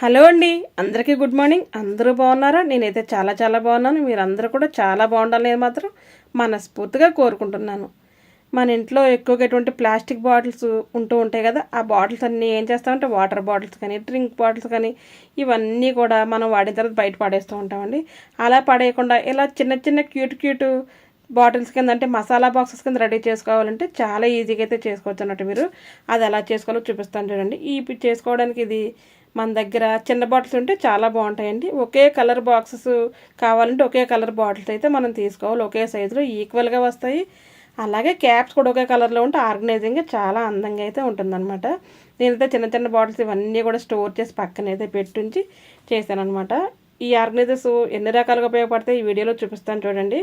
Hello అండి. అందరికీ good morning. అందరూ బాగున్నారా? నేనైతే చాలా చాలా బాగున్నాను. మీరందరూ కూడా చాలా బాగుండాలని మాత్రం మనస్ఫూర్తిగా కోరుకుంటున్నాను. మన ఇంట్లో ఎక్కువగా ఎటువంటి ప్లాస్టిక్ బాటిల్స్ ఉంటూ ఉంటాయి కదా ఆ బాటిల్స్ అన్నీ ఏం చేస్తామంటే వాటర్ బాటిల్స్ కానీ డ్రింక్ బాటిల్స్ కానీ ఇవన్నీ కూడా మనం వాడిన తర్వాత బయట పడేస్తూ ఉంటామండి. అలా పడేయకుండా ఇలా చిన్న చిన్న క్యూట్ క్యూట్ బాటిల్స్ కింద అంటే మసాలా బాక్సెస్ కింద రెడీ చేసుకోవాలంటే చాలా ఈజీగా అయితే చేసుకోవచ్చు అన్నట్టు మీరు. అది ఎలా చేసుకోవాలో చూపిస్తాను చూడండి. ఈ చేసుకోవడానికి ఇది మన దగ్గర చిన్న బాటిల్స్ ఉంటే చాలా బాగుంటాయండి. ఒకే కలర్ బాక్సెస్ కావాలంటే ఒకే కలర్ బాటిల్స్ అయితే మనం తీసుకోవాలి. ఒకే సైజులో ఈక్వల్గా వస్తాయి. అలాగే క్యాప్స్ కూడా ఒకే కలర్లో ఉంటే ఆర్గనైజింగ్గా చాలా అందంగా అయితే ఉంటుందన్నమాట. నేనైతే చిన్న చిన్న బాటిల్స్ ఇవన్నీ కూడా స్టోర్ చేసి పక్కన అయితే పెట్టుంచి చేశాను అనమాట ఈ ఆర్గనైజర్స్ ఎన్ని రకాలుగా ఉపయోగపడతాయి ఈ వీడియోలో చూపిస్తాను చూడండి.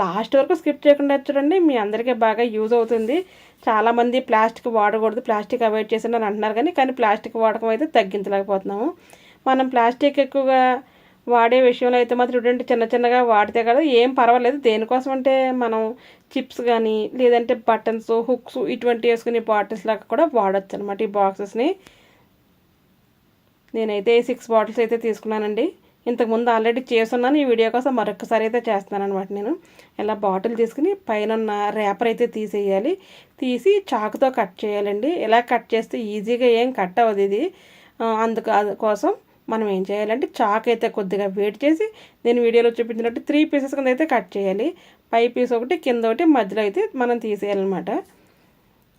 లాస్ట్ వరకు స్కిప్ చేయకుండా చూడండి. మీ అందరికీ బాగా యూజ్ అవుతుంది. చాలామంది ప్లాస్టిక్ వాడకూడదు ప్లాస్టిక్ అవాయిడ్ చేసిన అంటున్నారు కానీ కానీ ప్లాస్టిక్ వాడకం అయితే తగ్గించలేకపోతున్నాము. మనం ప్లాస్టిక్ ఎక్కువగా వాడే విషయంలో అయితే మాత్రం ఇటువంటి చిన్న చిన్నగా వాడితే కదా ఏం పర్వాలేదు. దేనికోసం అంటే మనం చిప్స్ కానీ లేదంటే బటన్స్ హుక్స్ ఇటువంటి వేసుకునే బాటిల్స్ లాగా కూడా వాడచ్చు అనమాట ఈ బాక్సెస్ని. నేనైతే సిక్స్ బాటిల్స్ అయితే తీసుకున్నానండి. ఇంతకుముందు ఆల్రెడీ చేస్తున్నాను ఈ వీడియో కోసం మరొకసారి అయితే చేస్తున్నాను అనమాట నేను. ఇలా బాటిల్ తీసుకుని పైన ఉన్న రేపర్ అయితే తీసేయాలి. తీసి చాకుతో కట్ చేయాలండి. ఇలా కట్ చేస్తే ఈజీగా ఏం కట్ అవ్వదు ఇది. అందుకు కోసం మనం ఏం చేయాలంటే చాక్ అయితే కొద్దిగా వెయిట్ చేసి నేను వీడియోలో చూపించినట్టు త్రీ పీసెస్ కింద అయితే కట్ చేయాలి. పై పీస్ ఒకటి కింద ఒకటి మధ్యలో అయితే మనం తీసేయాలన్నమాట.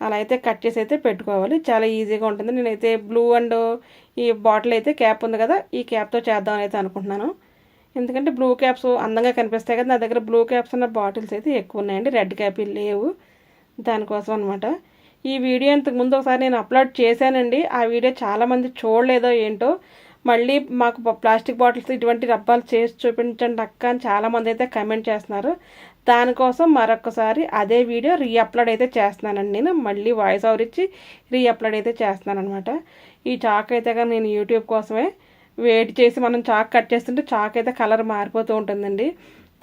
అలా అయితే కట్ చేసి అయితే పెట్టుకోవాలి. చాలా ఈజీగా ఉంటుంది. నేనైతే బ్లూ అండ్ ఈ బాటిల్ అయితే క్యాప్ ఉంది కదా ఈ క్యాప్తో చేద్దామని అయితే అనుకుంటున్నాను. ఎందుకంటే బ్లూ క్యాప్స్ అందంగా కనిపిస్తాయి కదా నా దగ్గర బ్లూ క్యాప్స్ ఉన్న బాటిల్స్ అయితే ఎక్కువ ఉన్నాయండి. రెడ్ క్యాప్ లేవు. దానికోసం అనమాట ఈ వీడియో ఇంతకుముందు ఒకసారి నేను అప్లోడ్ చేశానండి. ఆ వీడియో చాలామంది చూడలేదో ఏంటో మళ్ళీ మాకు ప్లాస్టిక్ బాటిల్స్ ఇటువంటి డబ్బాలు చేసి చూపించండి అక్క అని చాలామంది అయితే కమెంట్ చేస్తున్నారు. దానికోసం మరొకసారి అదే వీడియో రీఅప్లోడ్ అయితే చేస్తున్నానండి నేను. మళ్ళీ వాయిస్ ఓవర్ ఇచ్చి రీఅప్లోడ్ అయితే చేస్తున్నాను అనమాట ఈ చాక్ అయితే కానీ నేను యూట్యూబ్ కోసమే వెయిట్ చేసి మనం చాక్ కట్ చేస్తుంటే చాక్ అయితే కలర్ మారిపోతూ ఉంటుందండి.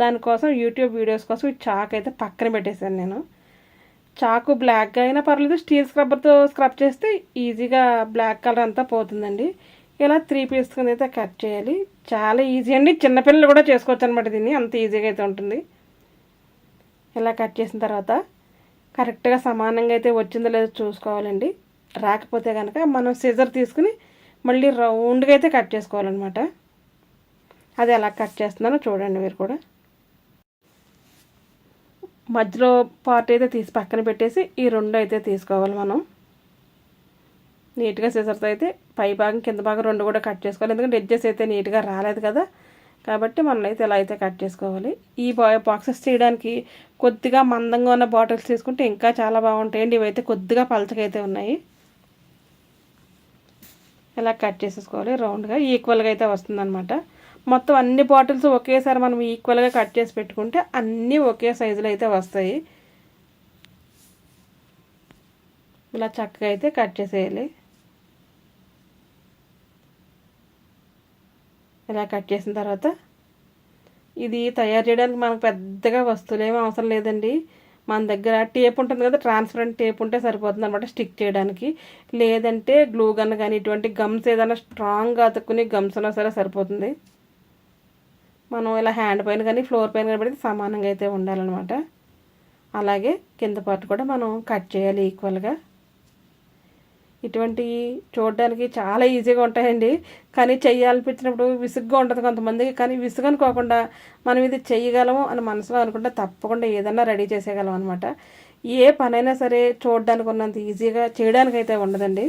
దానికోసం యూట్యూబ్ వీడియోస్ కోసం ఈ చాక్ అయితే పక్కన పెట్టేశాను నేను. చాకు బ్లాక్గా అయినా పర్లేదు స్టీల్ స్క్రబ్బర్తో స్క్రబ్ చేస్తే ఈజీగా బ్లాక్ కలర్ అంతా పోతుందండి. ఇలా త్రీ పీస్ కింద అయితే కట్ చేయాలి. చాలా ఈజీ అండి. చిన్నపిల్లలు కూడా చేసుకోవచ్చు అనమాట దీన్ని. అంత ఈజీగా అయితే ఉంటుంది. ఇలా కట్ చేసిన తర్వాత కరెక్ట్గా సమానంగా అయితే వచ్చిందో లేదో చూసుకోవాలండి. రాకపోతే కనుక మనం సిజర్ తీసుకుని మళ్ళీ రౌండ్గా అయితే కట్ చేసుకోవాలన్నమాట. అది ఎలా కట్ చేస్తున్నానో చూడండి మీరు కూడా. మధ్యలో పార్ట్ అయితే తీసి పక్కన పెట్టేసి ఈ రెండు అయితే తీసుకోవాలి మనం. నీట్గా సిజర్తో అయితే పై భాగం కింద భాగం రెండు కూడా కట్ చేసుకోవాలి. ఎందుకంటే ఎడ్జెస్ అయితే నీట్గా రాలేదు కదా. కాబట్టి మనం అయితే ఇలా అయితే కట్ చేసుకోవాలి. ఈ బాక్సెస్ చేయడానికి కొద్దిగా మందంగా ఉన్న బాటిల్స్ తీసుకుంటే ఇంకా చాలా బాగుంటాయండి ఇవైతే కొద్దిగా పలచకైతే ఉన్నాయి. ఇలా కట్ చేసేసుకోవాలి రౌండ్గా. ఈక్వల్గా అయితే వస్తుందన్నమాట. మొత్తం అన్ని బాటిల్స్ ఒకేసారి మనం ఈక్వల్గా కట్ చేసి పెట్టుకుంటే అన్నీ ఒకే సైజులో అయితే వస్తాయి. ఇలా చక్కగా అయితే కట్ చేసేయాలి. ఇలా కట్ చేసిన తర్వాత ఇది తయారు చేయడానికి మనకు పెద్దగా వస్తువులు ఏమీ అవసరం లేదండి. మన దగ్గర టేప్ ఉంటుంది కదా ట్రాన్స్పరెంట్ టేప్ ఉంటే సరిపోతుంది అనమాట స్టిక్ చేయడానికి. లేదంటే గ్లూ గన్ కానీ ఇటువంటి గమ్స్ ఏదైనా స్ట్రాంగ్గా అతుక్కుని గమ్స్ ఉన్నా సరే సరిపోతుంది. మనం ఇలా హ్యాండ్ పైన కానీ ఫ్లోర్ పైన కానీ పెడితే సమానంగా అయితే ఉండాలన్నమాట. అలాగే కింద పార్ట్ కూడా మనం కట్ చేయాలి ఈక్వల్గా ఇటువంటివి చూడడానికి చాలా ఈజీగా ఉంటాయండి. కానీ చెయ్యాలనిపించినప్పుడు విసుగ్గా ఉంటుంది కొంతమందికి. కానీ విసుగు అనుకోకుండా మనం ఇది చేయగలము అని మనసులో అనుకుంటే తప్పకుండా ఏదన్నా రెడీ చేసేయగలం అనమాట ఏ పనైనా సరే చూడడానికి ఉన్నంత ఈజీగా చేయడానికి అయితే ఉండదండి.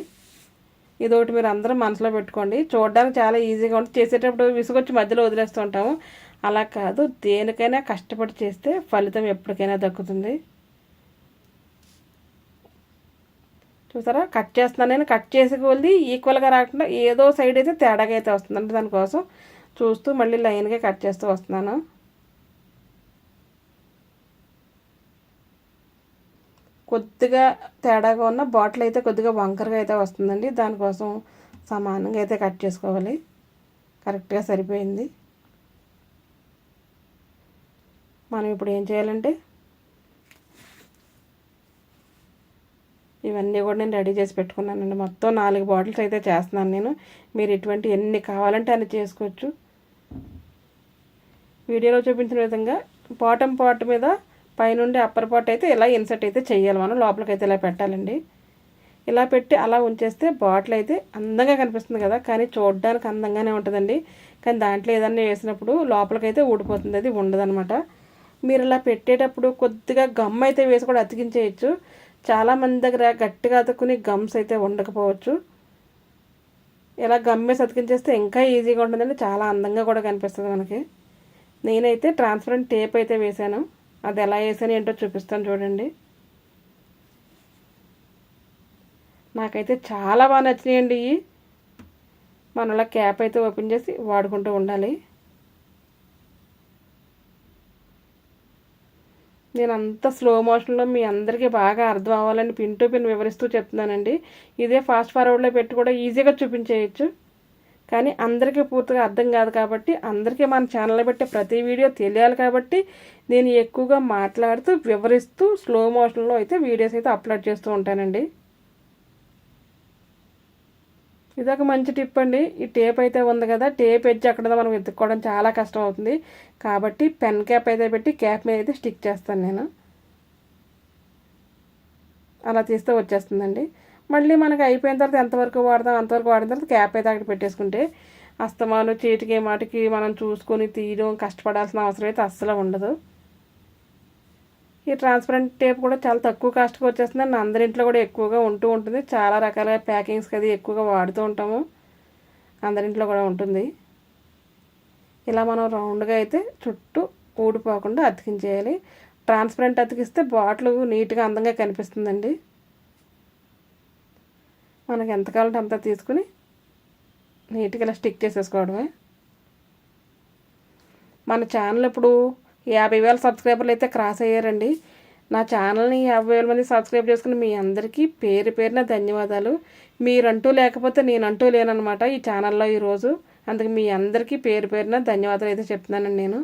ఇదొకటి మీరు అందరూ మనసులో పెట్టుకోండి. చూడడానికి చాలా ఈజీగా ఉంటుంది. చేసేటప్పుడు విసుగొచ్చి మధ్యలో వదిలేస్తూ ఉంటాము. అలా కాదు. దేనికైనా కష్టపడి చేస్తే ఫలితం ఎప్పటికైనా దక్కుతుంది. చూసారా? కట్ చేస్తున్నాను నేను. కట్ చేసి కొలిది ఈక్వల్గా రాకుండా ఏదో సైడ్ అయితే తేడాగా అయితే వస్తుందంటే దానికోసం చూస్తూ మళ్ళీ లైన్గా కట్ చేస్తూ వస్తున్నాను. కొద్దిగా తేడాగా ఉన్న బాటిల్ అయితే కొద్దిగా వంకరగా అయితే వస్తుందండి. దానికోసం సమానంగా అయితే కట్ చేసుకోవాలి. కరెక్ట్గా సరిపోయింది. మనం ఇప్పుడు ఏం చేయాలంటే ఇవన్నీ కూడా నేను రెడీ చేసి పెట్టుకున్నానండి. మొత్తం నాలుగు బాటిల్స్ అయితే చేస్తున్నాను నేను. మీరు ఇటువంటి ఎన్ని కావాలంటే అన్ని చేసుకోవచ్చు. వీడియోలో చూపించిన విధంగా బాటమ్ పార్ట్ మీద పైనుండి అప్పర్ పార్ట్ అయితే ఇలా ఇన్సర్ట్ అయితే చేయాలి మనం. లోపలికి అయితే ఇలా పెట్టాలండి. ఇలా పెట్టి అలా ఉంచేస్తే బాటిల్ అయితే అందంగా కనిపిస్తుంది కదా. కానీ చూడడానికి అందంగానే ఉంటుందండి. కానీ దాంట్లో ఏదన్నా వేసినప్పుడు లోపలికైతే ఊడిపోతుంది. అది ఉండదనమాట మీరు ఇలా పెట్టేటప్పుడు కొద్దిగా గమ్ అయితే వేసి కూడా అతికించేయచ్చు. చాలామంది దగ్గర గట్టిగా అతుక్కుని గమ్స్ అయితే ఉండకపోవచ్చు. ఇలా గమ్ సతికించేస్తే అతికించేస్తే ఇంకా ఈజీగా ఉంటుందండి. చాలా అందంగా కూడా కనిపిస్తుంది మనకి. నేనైతే ట్రాన్స్పరెంట్ టేప్ అయితే వేశాను. అది ఎలా వేసాను ఏంటో చూపిస్తాను చూడండి. నాకైతే చాలా బాగా నచ్చినాయండి ఇవి మనలా క్యాప్ అయితే ఓపెన్ చేసి వాడుకుంటూ ఉండాలి. నేను అంత స్లో మోషన్లో మీ అందరికీ బాగా అర్థం అవ్వాలని పిన్ టు పిన్ వివరిస్తూ చెప్తున్నానండి. ఇదే ఫాస్ట్ ఫార్వర్డ్లో పెట్టి కూడా ఈజీగా చూపించేయచ్చు. కానీ అందరికీ పూర్తిగా అర్థం కాదు కాబట్టి అందరికీ మన ఛానల్లో పెట్టే ప్రతి వీడియో తెలియాలి కాబట్టి నేను ఎక్కువగా మాట్లాడుతూ వివరిస్తూ స్లో మోషన్లో అయితే వీడియోస్ అయితే అప్లోడ్ చేస్తూ ఉంటానండి. ఇదొక మంచి టిప్ అండి. ఈ టేప్ అయితే ఉంది కదా టేప్ ఎడ్జ్ అక్కడ మనం వెతుక్కోవడం చాలా కష్టం అవుతుంది. కాబట్టి పెన్ క్యాప్ అయితే పెట్టి క్యాప్ మీద అయితే స్టిక్ చేస్తాను నేను. అలా తీస్తే వచ్చేస్తుందండి. మళ్ళీ మనకి అయిపోయిన తర్వాత ఎంతవరకు వాడదాం అంతవరకు వాడిన తర్వాత క్యాప్ అయితే అక్కడ పెట్టేసుకుంటే అస్తమాను చేతికి మాటికి మనం చూసుకొని తీయడం కష్టపడాల్సిన అవసరం అయితే అస్సలు ఉండదు. ఈ ట్రాన్స్పరెంట్ టేప్ కూడా చాలా తక్కువ కాస్ట్కి వచ్చేస్తుంది. అండ్ అందరింట్లో కూడా ఎక్కువగా ఉంటూ ఉంటుంది. చాలా రకాల ప్యాకింగ్స్కి అది ఎక్కువగా వాడుతూ ఉంటాము. అందరింట్లో కూడా ఉంటుంది. ఇలా మనం రౌండ్గా అయితే చుట్టూ ఊడిపోకుండా అతికించేయాలి. ట్రాన్స్పరెంట్ అతికిస్తే బాటిల్ నీట్గా అందంగా కనిపిస్తుందండి. మనకి ఎంత కావాలంటే అంత తీసుకుని నీట్గా ఇలా స్టిక్ చేసేసుకోవడమే. మన ఛానల్ ఇప్పుడు యాభై వేల సబ్స్క్రైబర్లు అయితే క్రాస్ అయ్యారండి. నా ఛానల్ని యాభై వేల మంది సబ్స్క్రైబ్ చేసుకుని మీ అందరికీ పేరు పేరున ధన్యవాదాలు. మీరంటూ లేకపోతే నేనంటూ లేనమాట ఈ ఛానల్లో ఈరోజు. అందుకు మీ అందరికీ పేరు పేరున ధన్యవాదాలు అయితే చెప్తున్నానండి నేను.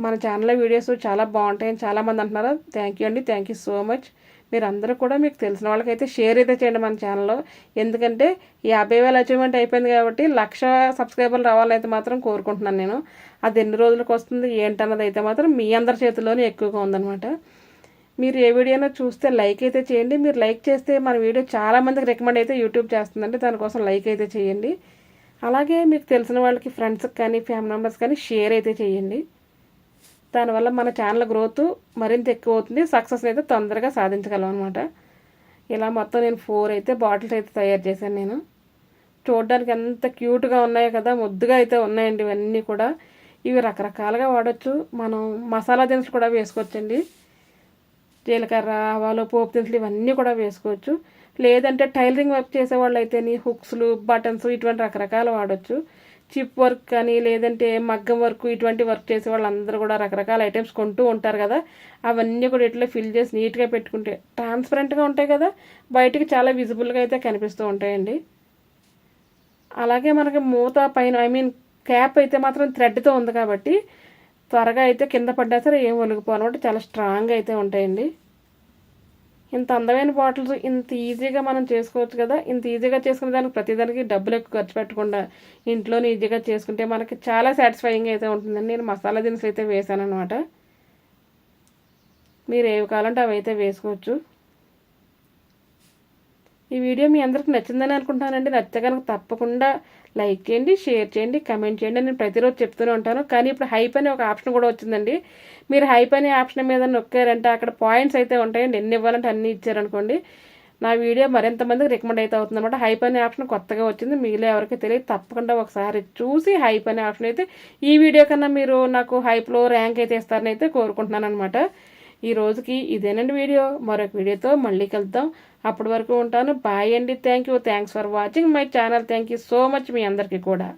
మన ఛానల్లో వీడియోస్ చాలా బాగుంటాయని చాలామంది అంటున్నారు. థ్యాంక్ యూ అండి. Thank you so much. మీరు అందరూ కూడా మీకు తెలిసిన వాళ్ళకైతే షేర్ అయితే చేయండి మన ఛానల్లో ఎందుకంటే యాభై వేల అచీవ్మెంట్ అయిపోయింది కాబట్టి లక్ష సబ్స్క్రైబర్లు రావాలైతే మాత్రం కోరుకుంటున్నాను నేను. అది ఎన్ని రోజులకు వస్తుంది ఏంటన్నది అయితే మాత్రం మీ అందరి చేతిలోనే ఎక్కువగా ఉందనమాట మీరు ఏ వీడియోనో చూస్తే లైక్ అయితే చేయండి. మీరు లైక్ చేస్తే మన వీడియో చాలామందికి రికమెండ్ అయితే యూట్యూబ్ చేస్తుందండి. దానికోసం లైక్ అయితే చేయండి. అలాగే మీకు తెలిసిన వాళ్ళకి ఫ్రెండ్స్కి కానీ ఫ్యామిలీ మెంబర్స్ కానీ షేర్ అయితే చేయండి. దానివల్ల మన ఛానల్ గ్రోత్ మరింత ఎక్కువ అవుతుంది సక్సెస్ అయితే తొందరగా సాధించగలం అనమాట ఇలా మొత్తం నేను ఫోర్ అయితే బాటిల్స్ అయితే తయారు చేశాను నేను. చూడడానికి ఎంత క్యూట్గా ఉన్నాయో కదా ముద్దుగా అయితే ఉన్నాయండి ఇవన్నీ కూడా. ఇవి రకరకాలుగా వాడచ్చు. మనం మసాలా దినుసులు కూడా వేసుకోవచ్చండి. జీలకర్ర ఆవాలు పోపు దినుసులు ఇవన్నీ కూడా వేసుకోవచ్చు. లేదంటే టైలరింగ్ వర్క్ చేసే వాళ్ళు అయితే హుక్స్లు బటన్స్ ఇటువంటి రకరకాలు వాడచ్చు. చిప్ వర్క్ కానీ లేదంటే మగ్గం వర్క్ ఇటువంటి వర్క్ చేసే వాళ్ళందరూ కూడా రకరకాల ఐటమ్స్ కొంటూ ఉంటారు కదా. అవన్నీ కూడా ఇట్లా ఫిల్ చేసి నీట్గా పెట్టుకుంటే ట్రాన్స్పరెంట్గా ఉంటాయి కదా. బయటికి చాలా విజిబుల్గా అయితే కనిపిస్తూ ఉంటాయండి. అలాగే మనకి మూత పైన ఐ మీన్ క్యాప్ అయితే మాత్రం థ్రెడ్తో ఉంది కాబట్టి త్వరగా అయితే కింద పడ్డా సరే ఏం ఒలిగిపోనమాట చాలా స్ట్రాంగ్ అయితే ఉంటాయండి. ఇంత అందమైన బాటిల్స్ ఇంత ఈజీగా మనం చేసుకోవచ్చు కదా. ఇంత ఈజీగా చేసుకునే దానికి ప్రతిదానికి డబ్బులు ఎక్కువ ఖర్చు పెట్టకుండా ఇంట్లోనే ఈజీగా చేసుకుంటే మనకి చాలా సాటిస్ఫైయింగ్ అయితే ఉంటుందండి. నేను మసాలా దినుసులు అయితే వేసాను అనమాట మీరు ఏవి కావాలంటే అవి అయితే వేసుకోవచ్చు. ఈ వీడియో మీ అందరికి నచ్చిందని అనుకుంటానండి. నచ్చ తప్పకుండా లైక్ చేయండి షేర్ చేయండి కమెంట్ చేయండి. నేను ప్రతిరోజు చెప్తూనే ఉంటాను. కానీ ఇప్పుడు హైప్ అనే ఒక ఆప్షన్ కూడా వచ్చిందండి. మీరు హైప్ అనే ఆప్షన్ మీద నొక్కారంటే అక్కడ పాయింట్స్ అయితే ఉంటాయండి. ఎన్ని ఇవ్వాలంటే అన్ని ఇచ్చారనుకోండి. నా వీడియో మరింత మందికి రికమెండ్ అయితే అవుతుంది అనమాట హైప్ అనే ఆప్షన్ కొత్తగా వచ్చింది. మీలో ఎవరికి తెలియదు. తప్పకుండా ఒకసారి చూసి హైప్ అనే ఆప్షన్ అయితే ఈ వీడియో కన్నా మీరు నాకు హైప్లో ర్యాంక్ అయితే ఇస్తారని అయితే కోరుకుంటున్నాను అనమాట ఈ రోజుకి ఇదేనండి వీడియో. మరొక వీడియోతో మళ్ళీ కలుద్దాం. అప్పటి వరకు ఉంటాను. బాయ్ అండి. Thank you thanks for watching my channel thank you so much మీ అందరికీ కూడా.